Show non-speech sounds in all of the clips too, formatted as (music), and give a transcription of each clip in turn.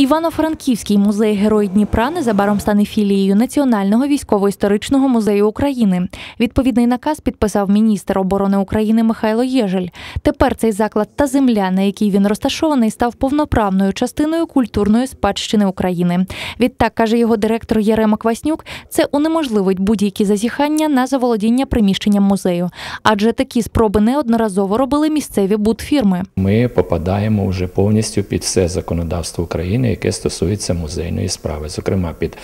Івано-Франківський музей Герой Дніпра незабаром стане філією Національного військово-історичного музею України. Відповідний наказ підписав міністр оборони України Михайло Єжель. Тепер цей заклад та земля, на якій він розташований, став повноправною частиною культурної спадщини України. Відтак каже його директор Ярема Кваснюк, це унеможливить будь-які зазіхання на заволодіння приміщенням музею, адже такі спроби неодноразово робили місцеві будфірми. Ми попадаємо вже повністю під все законодавство України, яке стосується музейної справи, зокрема під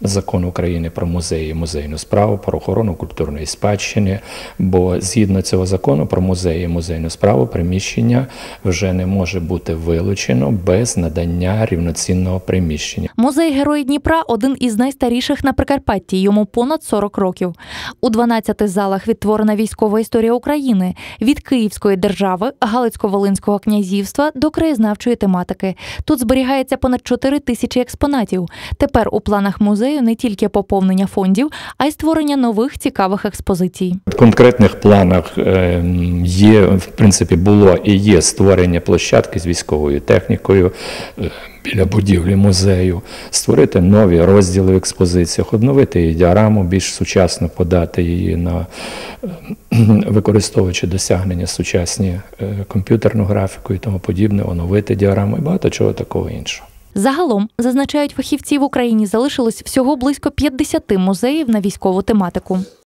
закон України про музеї, музейну справу, про охорону культурної спадщини. Бо згідно цього закону про музеї і музейну справу, приміщення вже не може бути вилучено без надання рівноцінного приміщення. Музей Герої Дніпра один із найстаріших на Прикарпатті. Йому понад 40 років. У 12 залах відтворена військова історія України від Київської держави, Галицько-Волинського князівства до краєзнавчої тематики. Тут зберігається понад 4 тисячі експонатів. Тепер у планах музею не тільки поповнення фондів, а й створення нових цікавих експозицій. В конкретних планах е, є, в принципі, було і є створення площадки з військовою технікою е, біля будівлі музею, створити нові розділи в експозиціях, обновити її діараму, більш сучасно подати її на е, (clears throat) використовуючи досягнення сучасні е, комп'ютерну графіку і тому подібне, оновити діараму і багато чого такого іншого. Загалом, зазначають фахівці в Україні, залишилось всього близько 50 музеїв на військову тематику.